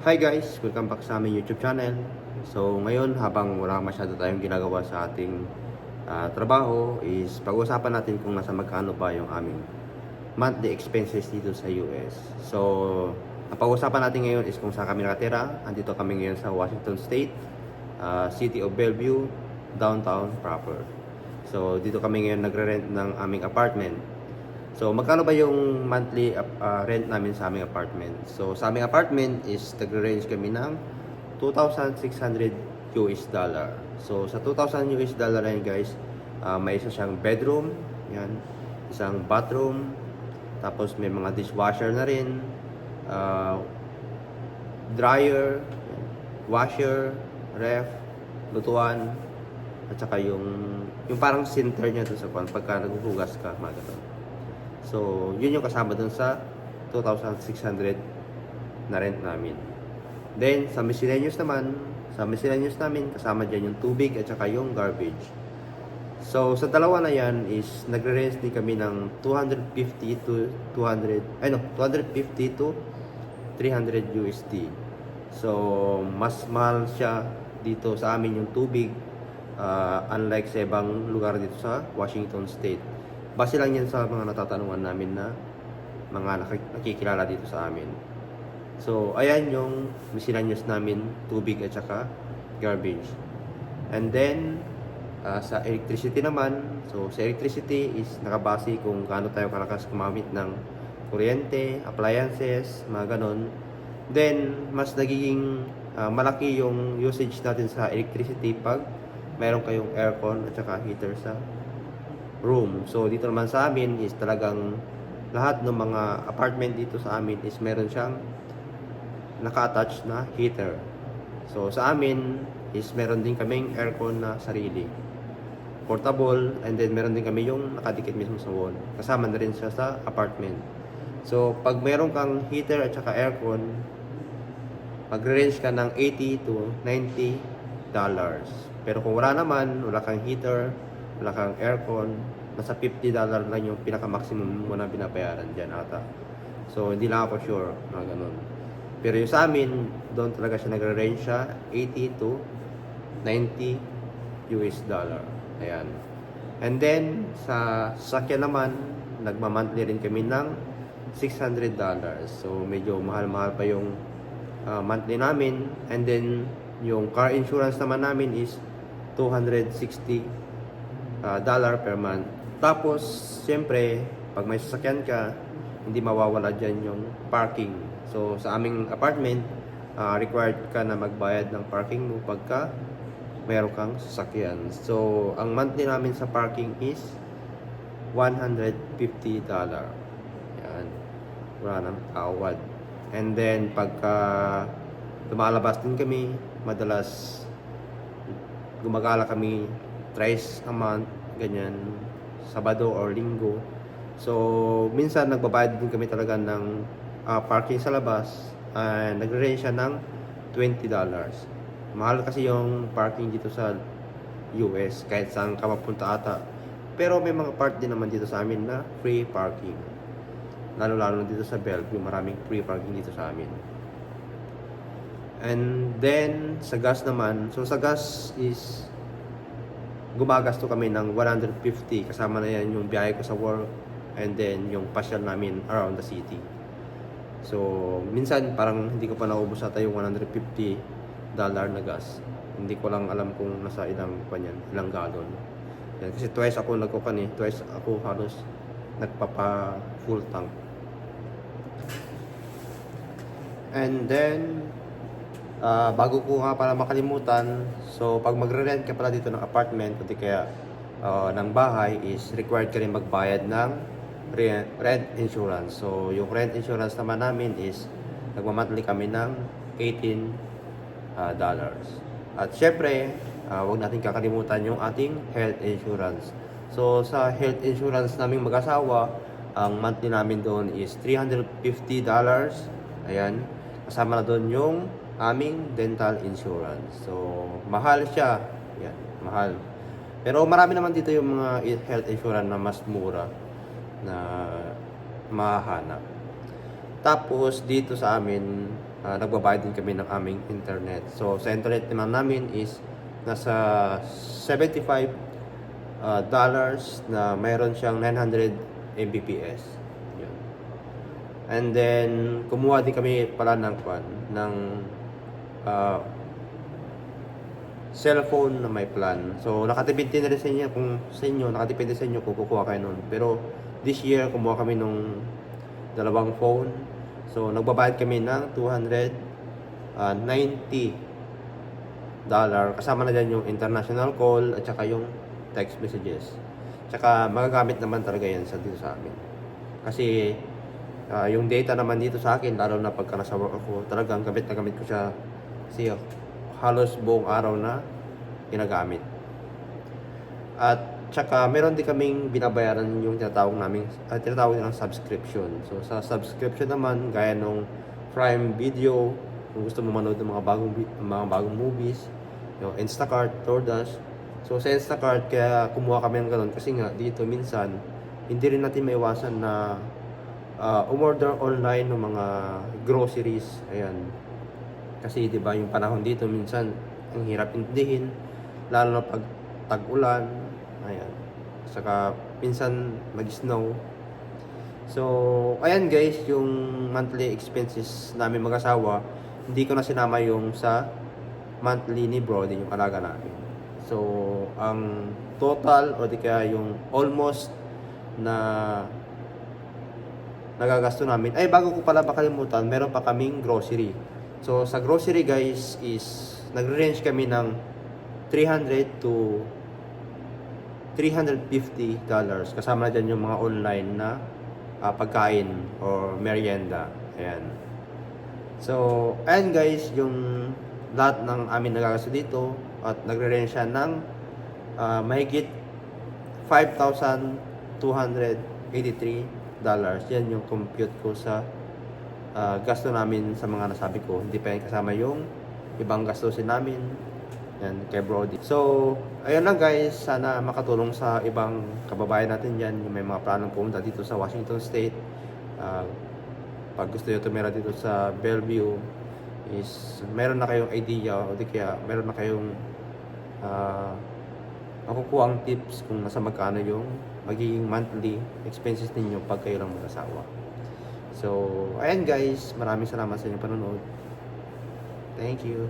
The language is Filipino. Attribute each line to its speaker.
Speaker 1: Hi guys! Welcome back sa aming YouTube channel. So ngayon habang wala masyado tayong ginagawa sa ating ah, trabaho is pag-usapan natin kung nasa magkano ba yung aming monthly expenses dito sa US. So ang pag-usapan natin ngayon is kung saan kami nakatira. Andito kami ngayon sa Washington State, ah, City of Bellevue, downtown proper. So dito kami ngayon nagre-rent ng aming apartment. So, magkano ba yung monthly uh, uh, rent namin sa aming apartment? So, sa aming apartment is nagre-range kami ng 2,600 US dollar. So, sa 2,000 US dollar na yun guys, uh, may isa siyang bedroom, yan, isang bathroom, tapos may mga dishwasher na rin, uh, dryer, washer, ref, lutuan, at saka yung yung parang center niya doon sa kwan pagka naghuhugas ka, mga ganun. So, yun yung kasama dun sa 2,600 na rent namin. Then, sa miscellaneous naman, sa miscellaneous namin, kasama dyan yung tubig at saka yung garbage. So, sa dalawa na yan is nagre-range din kami ng 250 to 200, ay no, 250 to 300 USD. So, mas mahal siya dito sa amin yung tubig uh, unlike sa ibang lugar dito sa Washington State. Base lang yan sa mga natatanungan namin na mga nakik- nakikilala dito sa amin. So, ayan yung miscellaneous namin, tubig at saka garbage. And then, ah, sa electricity naman, so sa electricity is nakabase kung gaano tayo kalakas gumamit ng kuryente, appliances, mga ganon. Then, mas nagiging ah, malaki yung usage natin sa electricity pag mayroon kayong aircon at saka heater sa room. So dito naman sa amin is talagang lahat ng mga apartment dito sa amin is meron siyang naka-attach na heater. So sa amin is meron din kaming aircon na sarili. Portable and then meron din kami yung nakadikit mismo sa wall. Kasama na rin siya sa apartment. So pag meron kang heater at saka aircon, mag-range ka ng 80 to 90 dollars. Pero kung wala naman, wala kang heater, wala kang aircon, nasa 50 dollar lang yung pinaka-maximum mo na binabayaran dyan ata. So, hindi lang ako sure na ganun. Pero yung sa amin, doon talaga siya nagre-range siya 80 to 90 US dollar. Ayan. And then, sa sakyan naman, nagmamonthly rin kami ng 600 dollars. So, medyo mahal-mahal pa yung uh, monthly namin. And then, yung car insurance naman namin is 260 uh, dollar per month. Tapos, siyempre, pag may sasakyan ka, hindi mawawala dyan yung parking. So, sa aming apartment, uh, required ka na magbayad ng parking mo pagka meron kang sasakyan. So, ang monthly namin sa parking is 150 dollar. Yan. Wala nang tawad. And then, pagka lumalabas din kami, madalas gumagala kami thrice a month, ganyan, Sabado or Linggo. So, minsan nagbabayad din kami talaga ng ah, parking sa labas. Uh, nagre-range siya ng $20. Mahal kasi yung parking dito sa US, kahit saan ka mapunta ata. Pero may mga part din naman dito sa amin na free parking. Lalo-lalo dito sa Bellevue, maraming free parking dito sa amin. And then, sa gas naman, so sa gas is gumagasto kami ng 150 kasama na yan yung biyahe ko sa work and then yung pasyal namin around the city. So, minsan parang hindi ko pa naubos ata yung 150 dollar na gas. Hindi ko lang alam kung nasa ilang kanyan, ilang galon. Yan, kasi twice ako nagkukan eh, twice ako halos nagpapa full tank. And then, Ah, bago ko nga pala makalimutan, so pag magre-rent ka pala dito ng apartment, kundi kaya ah, ng bahay, is required ka rin magbayad ng rent, insurance. So, yung rent insurance naman namin is nagmamonthly kami ng 18 ah, dollars. At syempre, ah, wag natin kakalimutan yung ating health insurance. So, sa health insurance naming mag-asawa, ang monthly namin doon is 350 dollars. Ayan. Kasama na doon yung aming dental insurance. So, mahal siya. Yan, mahal. Pero marami naman dito yung mga health insurance na mas mura na mahanap. Tapos dito sa amin, ah, nagbabayad din kami ng aming internet. So, sa internet naman namin is nasa 75 ah, dollars na mayroon siyang 900 Mbps. Yun. And then, kumuha din kami pala ng ng ah, cellphone na may plan. So, nakatipid na rin sa inyo kung sa inyo, nakatipid sa inyo kung kukuha kayo nun. Pero, this year, kumuha kami nung dalawang phone. So, nagbabayad kami ng 290 dollar. Kasama na dyan yung international call at saka yung text messages. Tsaka magagamit naman talaga yan sa dito sa amin. Kasi ah, yung data naman dito sa akin, lalo na pagka nasa work ako, talagang gamit na gamit ko siya. Kasi halos buong araw na ginagamit. At tsaka meron din kaming binabayaran yung tinatawag namin, uh, tinatawag ng subscription. So sa subscription naman, gaya nung Prime Video, kung gusto mo manood ng mga bagong mga bagong movies, yung Instacart, DoorDash. So sa Instacart, kaya kumuha kami ng ganun kasi nga dito minsan, hindi rin natin maiwasan na uh, umorder online ng mga groceries. Ayan. Kasi 'di ba yung panahon dito minsan ang hirap intindihin lalo na pag tag-ulan. Ayan. Saka minsan mag-snow. So, ayan guys, yung monthly expenses namin mag-asawa, hindi ko na sinama yung sa monthly ni Brody, yung alaga namin. So, ang total o di kaya yung almost na nagagasto namin. Ay, bago ko pala makalimutan, meron pa kaming grocery. So, sa grocery guys is, nagre-range kami ng 300 to 350 dollars. Kasama na dyan yung mga online na ah, pagkain or merienda. Ayan. So, ayan guys, yung lahat ng amin nagagasto dito at nagre-range siya ng ah, mahigit 5,283 dollars. Yan yung compute ko sa ah, gasto namin sa mga nasabi ko. Hindi pa yan kasama yung ibang gastusin namin. Yan, kay Brody. So, ayun lang guys. Sana makatulong sa ibang kababayan natin yan. Yung may mga planong pumunta dito sa Washington State. Ah, pag gusto nyo tumira dito sa Bellevue, is meron na kayong idea o di kaya meron na kayong ah, makukuha ang tips kung nasa magkano yung magiging monthly expenses ninyo pag kayo lang mag-asawa. So, ayan guys, maraming salamat sa inyong panonood. Thank you.